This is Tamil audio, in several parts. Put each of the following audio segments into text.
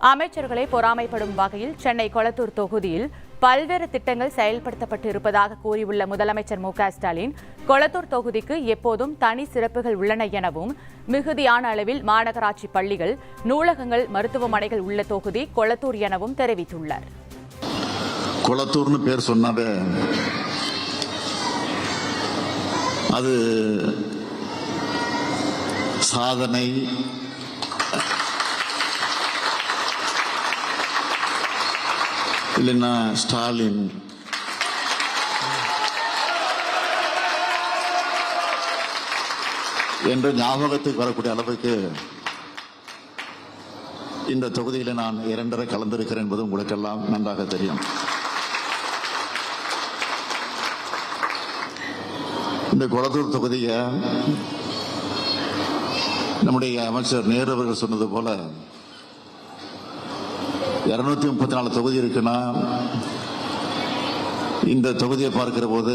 அமைச்சர்களை பொறாமைப்படும் வகையில் சென்னை கொளத்தூர் தொகுதியில் பல்வேறு திட்டங்கள் செயல்படுத்தப்பட்டு இருப்பதாக கூறியுள்ள முதலமைச்சர் மு ஸ்டாலின் கொளத்தூர் தொகுதிக்கு எப்போதும் தனி சிறப்புகள் உள்ளன எனவும் மிகுதியான அளவில் மாநகராட்சி பள்ளிகள் நூலகங்கள் மருத்துவமனைகள் உள்ள தொகுதி கொளத்தூர் எனவும் தெரிவித்துள்ளார். கொளத்தூர்னு பேர் சொன்னாவே அது சாதனை இல்லைன்னா ஸ்டாலின். என்று ஞாபகத்துக்கு வரக்கூடிய அளவுக்கு இந்த தொகுதியில் நான் இரண்டரை கலந்திருக்கிறேன் என்பது உங்களுக்கெல்லாம் நன்றாக தெரியும். இந்த குளத்தூர் தொகுதியை நம்முடைய அமைச்சர் நேரு அவர்கள் சொன்னது போல இருநூத்தி முப்பத்தி நாலு தொகுதி இருக்குன்னா இந்த தொகுதியை பார்க்கிற போது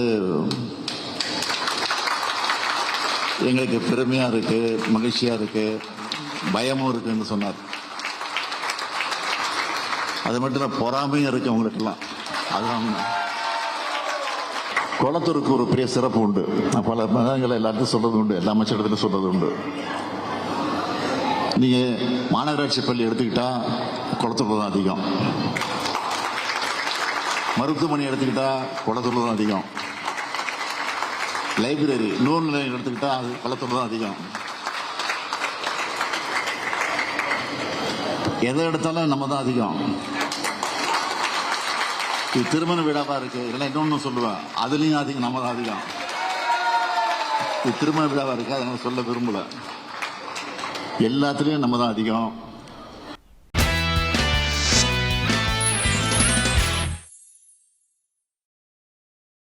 எங்களுக்கு பெருமையா இருக்கு மகிழ்ச்சியா இருக்கு பயமும் இருக்குன்னு சொன்னார். அது மட்டும் இல்ல பொறாமையும் இருக்கு உங்களுக்கெல்லாம். அதுதான் குளத்தூருக்கு ஒரு பெரிய சிறப்பு உண்டு. நான் பல மதங்களை எல்லாத்தையும் சொல்றது உண்டு எல்லா அமைச்சரிடத்திலும் சொல்றது உண்டு. நீங்க மாநகராட்சி பள்ளி எடுத்துக்கிட்டா குளத்தூர்ல தான் அதிகம். மருத்துவமனை எடுத்துக்கிட்டா குளத்தூர்ல தான் அதிகம். லைப்ரரி நூல் நிலையம் எடுத்துக்கிட்டா அது குளத்தூர்ல தான் அதிகம். எதை எடுத்தாலும் நம்ம தான் அதிகம். இது திருமண வீடாவா இருக்கு. இதெல்லாம் இன்னொன்னு சொல்லுவேன் அதுலயும் அதிகம் நம்ம தான் அதிகம். இது திருமண விழாவா இருக்கு. அதை நான் சொல்ல விரும்பல. எல்லாத்துலயும் நம்ம தான் அதிகம்.